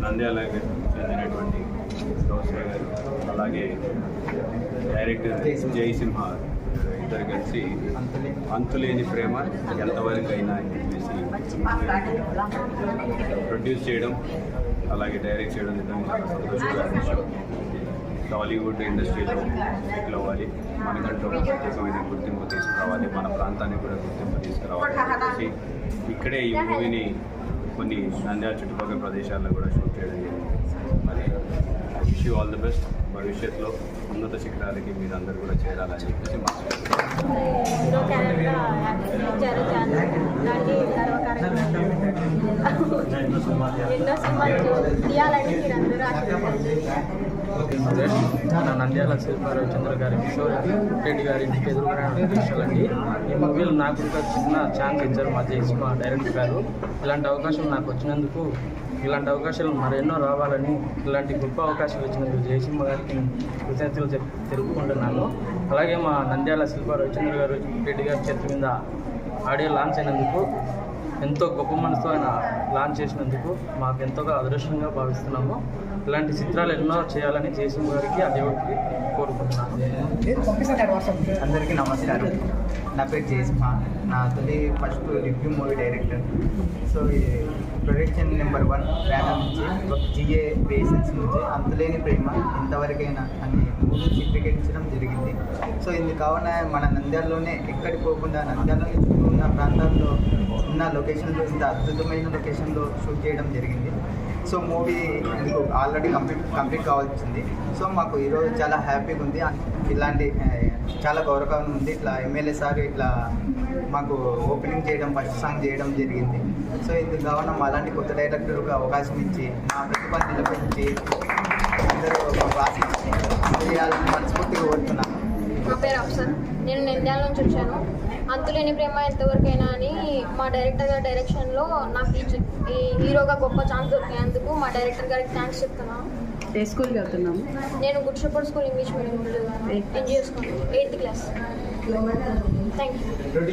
నంద్యాలకు చెందినటువంటి గౌసే గారు అలాగే డైరెక్టర్ జయసింహ ఇద్దరు కలిసి అంతులేని ప్రేమ ఎంతవరకైనా అని చెప్పేసి ప్రొడ్యూస్ చేయడం అలాగే డైరెక్ట్ చేయడం నిజంగా విషయం. టాలీవుడ్ ఇండస్ట్రీలో సెటిల్ అవ్వాలి మనకంటూ ప్రత్యేకమైన గుర్తింపు తీసుకురావాలి మన ప్రాంతానికి కూడా గుర్తింపు తీసుకురావాలి. ఇక్కడే ఈ మూవీని కొన్ని నంద్యాల చుట్టుపక్కల ప్రదేశాల్లో కూడా షూట్ చేయడం జరిగింది. మరి wish you all the best భవిష్యత్తులో ఉన్నత శిఖరాలకి మీరందరూ కూడా చేరాలని చెప్పేసి మా ఎన్నో సినిమాలు తీయాలని మన నంద్యాల శిల్పారావు చంద్ర గారి కిషోర్ రెడ్డి గారి ఇంటికి ఈ మూవీలో నాకు ఒక చిన్న ఛాన్స్ ఇచ్చారు మా జయసింహ డైరెక్టర్ గారు ఇలాంటి అవకాశం నాకు వచ్చినందుకు ఇలాంటి అవకాశాలు మరెన్నో రావాలని ఇలాంటి గొప్ప అవకాశాలు ఇచ్చినందుకు జయసింహ గారికి కృతజ్ఞతలు తెలుపుకుంటున్నాను అలాగే మా నంద్యాల శిల్పారావు చంద్ర గారు రెడ్డి గారి చేతి మీద ఆడియో లాంచ్ అయినందుకు ఎంతో గొప్ప మనసుతో ఆయన లాంచ్ చేసినందుకు మాకు ఎంతగా అదృష్టంగా భావిస్తున్నాము. ఇలాంటి చిత్రాలు ఎన్నో చేయాలని జయసింహ గారికి ఆ దేవుడికి కోరుకుంటున్నాను అందరికీ నమస్కారం. నా పేరు జయస్మా నా తొలి first review movie director so ఇది ప్రొడక్షన్ నెంబర్ వన్ బ్యానర్ నుంచి జిఏ పేషెన్స్ నుంచి అంతలేని ప్రేమ ఎంతవరకైనా అని మూవీ చిత్రీకరించడం జరిగింది. సో ఇది కావున మన నంద్యాలలోనే ఎక్కడికి పోకుండా నంద్యాలలో ఉన్న ప్రాంతాల్లో ఉన్న లొకేషన్లో ఇంత అద్భుతమైన లొకేషన్లో షూట్ చేయడం జరిగింది. So movie already complete complete కావాల్సింది. సో మాకు ఈరోజు చాలా హ్యాపీగా ఉంది. ఇలాంటి చాలా గౌరవంగా ఉంది. ఇట్లా ఎమ్మెల్యే సార్ ఇట్లా మాకు ఓపెనింగ్ చేయడం ఫస్ట్ సాంగ్ చేయడం జరిగింది. సో ఇది కావున అలాంటి కొత్త డైరెక్టర్కి అవకాశం ఇచ్చి మా ప్రతిభను నిలబెట్టి అందరూ మాకు ఆశించి చేయాలని మనస్ఫూర్తిగా కోరుతున్నాను. నా పేరు అఫ్సర్ నేను నంద్యాల నుంచి వచ్చాను. అంతులేని ప్రేమ ఎంతవరకైనా అని మా డైరెక్టర్ గారి డైరెక్షన్లో నాకు ఈ హీరోగా గొప్ప ఛాన్స్ దొరికినందుకు మా డైరెక్టర్ గారికి థ్యాంక్స్ చెప్తున్నాను. ఏ స్కూల్కి వెళ్తున్నాము నేను Good Shepherd school English medium school eighth class. Thank you